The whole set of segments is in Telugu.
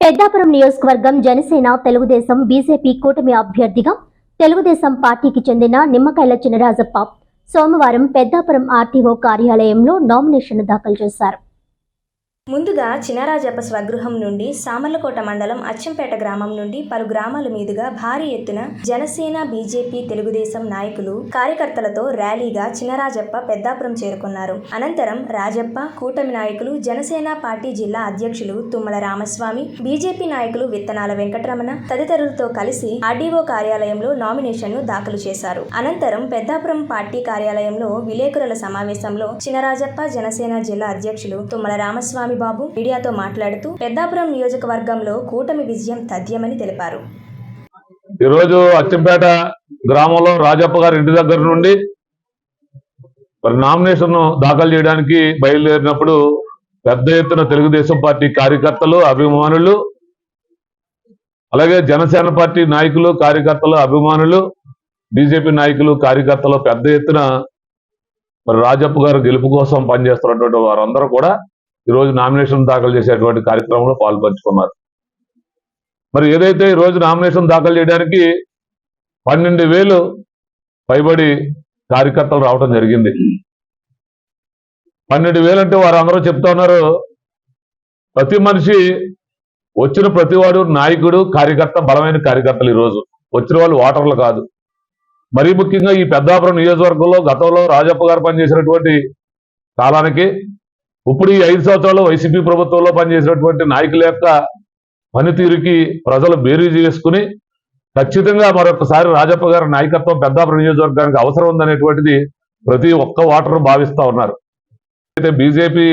పెద్దాపురం నియోజకవర్గం జనసేన తెలుగుదేశం బీజేపీ కూటమి అభ్యర్థిగా తెలుగుదేశం పార్టీకి చెందిన నిమ్మకాయల చినరాజప్ప సోమవారం పెద్దాపురం ఆర్టీఓ కార్యాలయంలో నామినేషన్ దాఖలు చేశారు. ముందుగా చినరాజప్ప స్వగృహం నుండి సామర్లకోట మండలం అచ్చంపేట గ్రామం నుండి పలు గ్రామాల మీదుగా భారీ ఎత్తున జనసేన బీజేపీ తెలుగుదేశం నాయకులు కార్యకర్తలతో ర్యాలీగా చినరాజప్ప పెద్దాపురం చేరుకున్నారు. అనంతరం రాజప్ప కూటమి నాయకులు జనసేన పార్టీ జిల్లా అధ్యక్షులు తుమ్మల రామస్వామి బీజేపీ నాయకులు విత్తనాల వెంకటరమణ తదితరులతో కలిసి ఆర్డీఓ కార్యాలయంలో నామినేషన్ను దాఖలు చేశారు. అనంతరం పెద్దాపురం పార్టీ కార్యాలయంలో విలేకరుల సమావేశంలో చినరాజప్ప జనసేన జిల్లా అధ్యక్షులు తుమ్మల రామస్వామి బాబు మీడియాతో మాట్లాడుతూ పెద్దాపురం నియోజకవర్గంలో కూటమి విజయం తథ్యమని తెలిపారు. ఈరోజు అచ్చంపేట గ్రామంలో రాజప్ప గారి ఇంటి దగ్గర నుండి మరి నామినేషన్ దాఖలు చేయడానికి బయలుదేరినప్పుడు పెద్ద ఎత్తున తెలుగుదేశం పార్టీ కార్యకర్తలు అభిమానులు అలాగే జనసేన పార్టీ నాయకులు కార్యకర్తలు అభిమానులు బీజేపీ నాయకులు కార్యకర్తలు పెద్ద ఎత్తున మరి రాజప్ప గారు గెలుపు కోసం పనిచేస్తున్నటువంటి వారందరూ కూడా ఈరోజు నామినేషన్ దాఖలు చేసేటువంటి కార్యక్రమంలో పాల్పంచుకున్నారు. మరి ఏదైతే ఈ రోజు నామినేషన్ దాఖలు చేయడానికి పన్నెండు వేలు పైబడి కార్యకర్తలు రావడం జరిగింది. పన్నెండు వేలు అంటే వారు అందరూ చెప్తా ఉన్నారు ప్రతి మనిషి వచ్చిన ప్రతివాడు నాయకుడు కార్యకర్త బలమైన కార్యకర్తలు ఈరోజు వచ్చిన వాళ్ళు ఓటర్లు కాదు. మరీ ముఖ్యంగా ఈ పెద్దాపురం నియోజకవర్గంలో గతంలో రాజప్ప గారు పనిచేసినటువంటి కాలానికి ఇప్పుడు ఈ ఐదు సంవత్సరాలు వైసీపీ ప్రభుత్వంలో పనిచేసినటువంటి నాయకుల యొక్క పనితీరుకి ప్రజలు బేరీజు చేసుకుని ఖచ్చితంగా మరొకసారి రాజప్ప గారి నాయకత్వం పెద్దాపురం నియోజకవర్గానికి అవసరం ఉందనేటువంటిది ప్రతి ఒక్క ఓటరు భావిస్తూ ఉన్నారు. అయితే బీజేపీ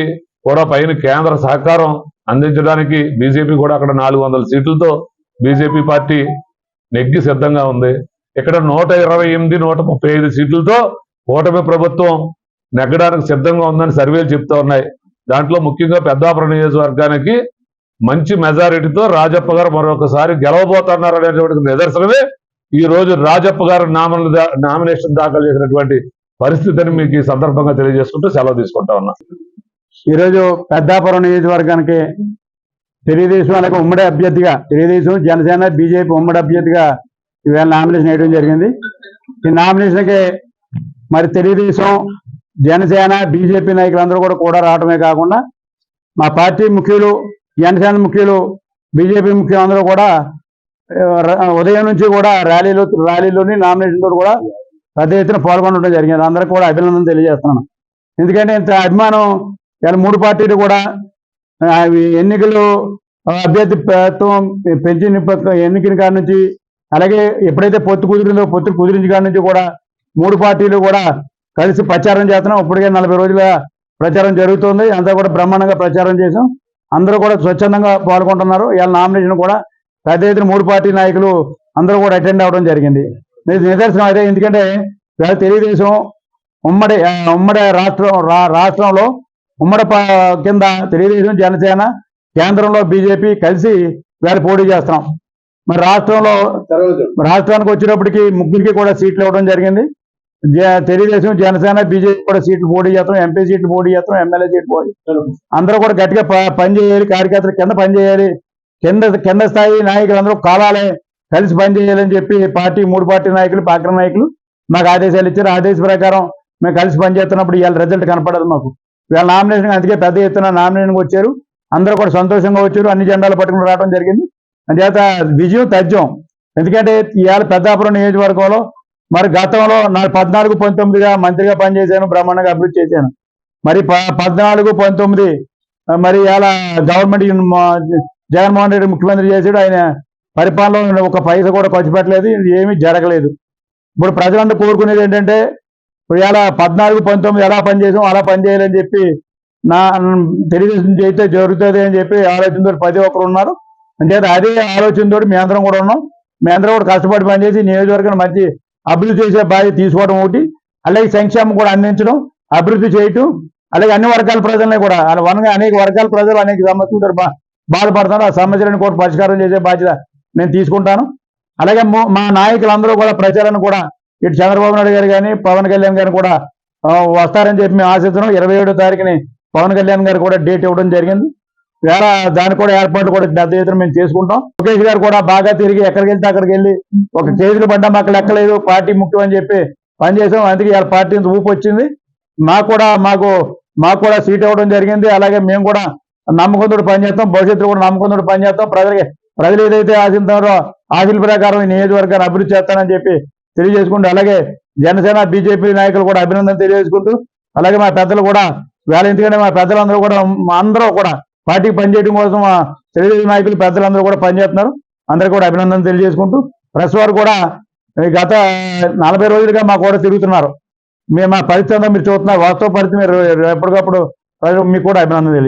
కూడా పైన కేంద్ర సహకారం అందించడానికి బీజేపీ కూడా అక్కడ నాలుగు వందల సీట్లతో బీజేపీ పార్టీ నెగ్గి సిద్ధంగా ఉంది. ఇక్కడ నూట ఇరవై ఎనిమిది నూట ముప్పై ఐదు సీట్లతో కూటమి ప్రభుత్వం నెగ్గడానికి సిద్ధంగా ఉందని సర్వేలు చెప్తా ఉన్నాయి. దాంట్లో ముఖ్యంగా పెద్దాపురం నియోజకవర్గానికి మంచి మెజారిటీతో రాజప్ప గారు మరొకసారి గెలవబోతున్నారు అనేటువంటి నిదర్శనమే. ఈ రోజు రాజప్ప గారు నామన నామినేషన్ దాఖలు చేసినటువంటి పరిస్థితిని మీకు ఈ సందర్భంగా తెలియజేసుకుంటూ సెలవు తీసుకుంటా ఉన్నా. ఈరోజు పెద్దాపురం నియోజకవర్గానికి తెలుగుదేశం అలాగే ఉమ్మడి అభ్యర్థిగా తెలుగుదేశం జనసేన బీజేపీ ఉమ్మడి అభ్యర్థిగా ఈవేళ నామినేషన్ వేయడం జరిగింది. ఈ నామినేషన్కి మరి తెలుగుదేశం జనసేన బీజేపీ నాయకులందరూ కూడా కూడా రావడమే కాకుండా మా పార్టీ ముఖ్యులు జనసేన ముఖ్యులు బీజేపీ ముఖ్యులు అందరూ కూడా ఉదయం నుంచి కూడా ర్యాలీలో ర్యాలీలోని నామినేషన్ కూడా పెద్ద ఎత్తున పాల్గొనడం జరిగింది. అందరికీ కూడా అభినందన తెలియజేస్తున్నాను. ఎందుకంటే ఇంత అభిమానం ఇలా మూడు పార్టీలు కూడా ఈ ఎన్నికలు అభ్యర్థి ప్రభుత్వం పెంచిన ఎన్నికల కాడ నుంచి అలాగే ఎప్పుడైతే పొత్తు కుదిరిందో పొత్తు కుదిరించిన కాడ నుంచి కూడా మూడు పార్టీలు కూడా కలిసి ప్రచారం చేస్తున్నాం. ఇప్పటికే నలభై రోజుల ప్రచారం జరుగుతుంది. అంతా కూడా బ్రహ్మాండంగా ప్రచారం చేసాం అందరూ కూడా స్వచ్ఛందంగా పాల్గొంటున్నారు. ఇవాళ నామినేషన్ కూడా పెద్ద ఎత్తున మూడు పార్టీ నాయకులు అందరూ కూడా అటెండ్ అవ్వడం జరిగింది. నిదర్శనం అదే. ఎందుకంటే ఇవాళ తెలుగుదేశం ఉమ్మడి ఉమ్మడి రాష్ట్రం రాష్ట్రంలో ఉమ్మడి కింద తెలుగుదేశం జనసేన కేంద్రంలో బీజేపీ కలిసి వేళ పోటీ చేస్తున్నాం. మరి రాష్ట్రంలో రాష్ట్రానికి వచ్చేటప్పటికి ముగ్గురికి కూడా సీట్లు ఇవ్వడం జరిగింది. తెలుగుదేశం జనసేన బీజేపీ కూడా సీట్లు పోటీ చేస్తాం ఎంపీ సీట్లు పోటీ చేస్తాం ఎమ్మెల్యే సీట్లు పోటీ అందరూ కూడా గట్టిగా ప- పనిచేయాలి కార్యకర్తలు కింద పనిచేయాలి కింద కింద స్థాయి నాయకులందరూ కాలాలే కలిసి పనిచేయాలని చెప్పి పార్టీ మూడు పార్టీ నాయకులు పార్టీ నాయకులు మాకు ఆదేశాలు ఇచ్చారు. ఆదేశ ప్రకారం మేము కలిసి పనిచేస్తున్నప్పుడు ఇవాళ రిజల్ట్ కనపడదు మాకు. ఇవాళ నామినేషన్ అందుకే పెద్ద ఎత్తున నామినేషన్కి వచ్చారు. అందరూ కూడా సంతోషంగా వచ్చారు. అన్ని జెండాలు పట్టుకుని రావడం జరిగింది. అందుచేత విజయం తథ్యం. ఎందుకంటే ఇవాళ పెద్దాపురం నియోజకవర్గంలో మరి గతంలో నా పద్నాలుగు పంతొమ్మిదిగా మంత్రిగా పనిచేశాను బ్రహ్మాండంగా అభివృద్ధి చేశాను. మరి ప- పద్నాలుగు పంతొమ్మిది మరి ఇలా గవర్నమెంట్ జగన్మోహన్ రెడ్డి ముఖ్యమంత్రి చేశాడు ఆయన పరిపాలనలో ఒక పైస కూడా ఖర్చు పెట్టలేదు ఏమీ జరగలేదు. ఇప్పుడు ప్రజలందరూ కోరుకునేది ఏంటంటే ఇవాళ పద్నాలుగు పంతొమ్మిది ఎలా పనిచేసాం అలా పనిచేయాలని చెప్పి నా తెలుగుదేశం చేస్తే జరుగుతుంది అని చెప్పి ఆలోచనతో ప్రతి ఒక్కరు ఉన్నారు. అంటే అదే ఆలోచనతో మీ అందరం కూడా ఉన్నాం. మీ అందరం కూడా కష్టపడి పనిచేసి నియోజకవర్గాన్ని మంచి అభివృద్ధి చేసే బాధ్యత తీసుకోవడం ఒకటి. అలాగే సంక్షేమం కూడా అందించడం అభివృద్ధి చేయటం అలాగే అన్ని వర్గాల ప్రజల్ని కూడా అలా వనగా అనేక వర్గాల ప్రజలు అనేక సమస్యలు బాధపడుతున్నారు. ఆ సమస్యలను కూడా పరిష్కారం చేసే బాధ్యత నేను తీసుకుంటాను. అలాగే మా నాయకులందరూ కూడా ప్రచారాన్ని కూడా ఇటు చంద్రబాబు నాయుడు గారు కానీ పవన్ కళ్యాణ్ గారు కూడా వస్తారని చెప్పి మేము ఆశిస్తున్నాం. ఇరవై ఏడో తారీఖుని పవన్ కళ్యాణ్ గారు కూడా డేట్ ఇవ్వడం జరిగింది. వేరే దానికి కూడా ఏర్పాటు కూడా పెద్ద ఎత్తున మేము చేసుకుంటాం. లోకేష్ గారు కూడా బాగా తిరిగి ఎక్కడికి వెళ్తే అక్కడికి వెళ్ళి ఒక కేసులు పడ్డా మాకు లెక్కలేదు పార్టీ ముఖ్యం అని చెప్పి పనిచేసాం అందుకే ఇవాళ పార్టీ ఊపు వచ్చింది. మాకు కూడా మాకు మాకు కూడా సీట్ ఇవ్వడం జరిగింది. అలాగే మేము కూడా నమ్మకంతో పనిచేస్తాం భవిష్యత్తులో కూడా నమ్మకంతో పనిచేస్తాం ప్రజలకి ప్రజలు ఏదైతే ఆశిస్తారో ఆశల ప్రకారం ఈ నియోజకవర్గాన్ని అభివృద్ధి చేస్తానని చెప్పి తెలియజేసుకుంటూ అలాగే జనసేన బీజేపీ నాయకులు కూడా అభినందన తెలియజేసుకుంటూ అలాగే మా పెద్దలు కూడా వేళ ఎందుకంటే మా పెద్దలందరూ కూడా మా అందరూ కూడా పార్టీ పనిచేయడం కోసం తెలుగుదేశం నాయకులు పెద్దలందరూ కూడా పనిచేస్తున్నారు అందరూ కూడా అభినందన తెలియజేసుకుంటూ ప్రెస్ వారు కూడా గత నలభై రోజులుగా మా కూడా తిరుగుతున్నారు. మేము మా పరిస్థితి మీరు చూస్తున్నారు వాస్తవ పరిస్థితి మీరు ఎప్పటికప్పుడు ప్రజలు మీకు కూడా అభినందన తెలియజేస్తున్నాను